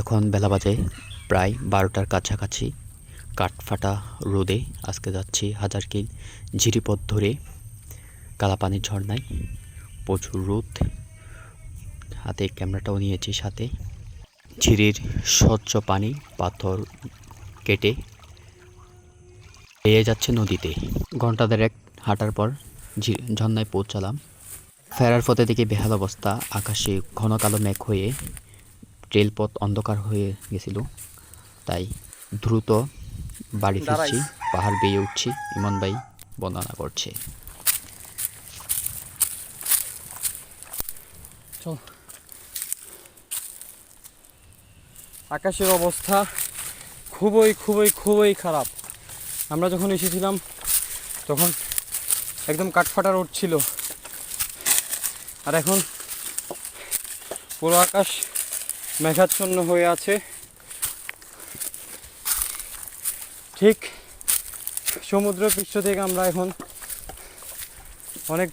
এখন বেলা বাজে প্রায় বারোটার কাছাকাছি। কাঠফাটা রোদে আজকে যাচ্ছি হাজার কিল ঝিরিপথ ধরে। কালাপানির ঝর্ণায় প্রচুর রোদ। হাতে ক্যামেরাটাও নিয়েছি সাথে। ঝিরির স্বচ্ছ পানি পাথর কেটে বেয়ে যাচ্ছে নদীতে। ঘণ্টা দেড়েক হাঁটার পর ঝর্ণায় পৌঁছালাম। ফেরার পথে দেখি বেহাল অবস্থা। আকাশে ঘন কালো মেঘ হয়ে রেলপথ অন্ধকার হয়ে গেছিল তাই দ্রুত বাড়ি ফিরছি পাহাড় বেয়ে উঠছি ইমন ভাই বর্ণনা করছে। আকাশের অবস্থা খুবই খুবই খুবই খারাপ। আমরা যখন এসেছিলাম তখন একদম কাঠফাটা রোড ছিল। আর এখন পুরো আকাশ মেঘাচ্ছন্ন হয়ে আছে। ঠিক সমুদ্র পৃষ্ঠ থেকে আমরা এখন অনেক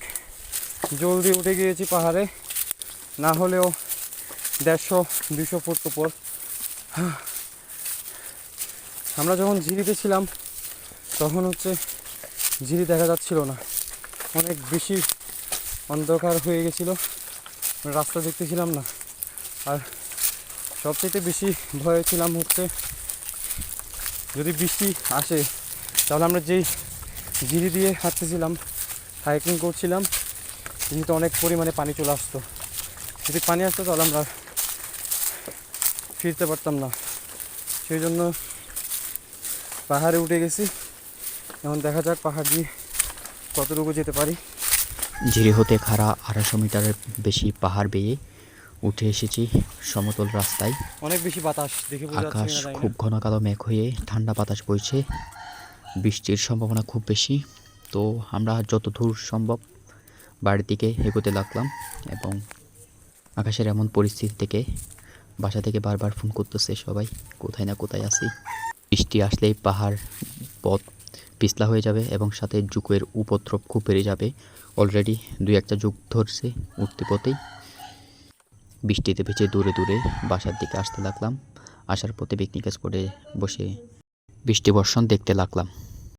জলদি উঠে গিয়েছি পাহাড়ে। না হলেও দেড়শো, দুশো ফুট উপর। আমরা যখন ঝিরিতে ছিলাম, তখন হচ্ছে ঝিরি দেখা যাচ্ছিল না। অনেক বেশি অন্ধকার হয়ে গেছিল। রাস্তা দেখতেছিলাম না। আর সবচেয়ে বেশি ভয় ছিলাম হচ্ছে যদি বৃষ্টি আসে, তাহলে আমরা যেই ঝিরি দিয়ে হাঁটতেছিলাম হাইকিং করছিলাম, কিন্তু অনেক পরিমাণে পানি চলে আসতো। যদি পানি আসতো, তাহলে আমরা ফিরতে পারতাম না। সেই জন্য পাহাড়ে উঠে গেছি। এখন দেখা যাক পাহাড় দিয়ে কতটুকু যেতে পারি। ঝিরি হতে খাড়া আড়াইশো মিটারের বেশি পাহাড় বেয়ে উঠে এসেছি সমতল রাস্তায়। অনেক বেশি বাতাস দেখে আকাশ। খুব ঘন কালো মেঘ হয়ে ঠান্ডা বাতাস বইছে। বৃষ্টির সম্ভাবনা খুব বেশি। তো আমরা যত দূর সম্ভব বাড়ির দিকে এগোতে লাগলাম এবং আকাশের এমন পরিস্থিতি থেকে বাসা থেকে বারবার ফোন করতেছে সবাই কোথায় না কোথায় আছি। বৃষ্টি আসলেই পাহাড় পথ পিছলা হয়ে যাবে এবং সাথে যুগের উপদ্রব খুব বেড়ে যাবে। অলরেডি দুই একটা যুগ ধরছে উঠতে পথেই। বৃষ্টিতে ভেজে দূরে দূরে বাসার দিকে আসতে লাগলাম। আসার পথে পিকনিক স্পটে বসে বৃষ্টি বর্ষণ দেখতে লাগলাম।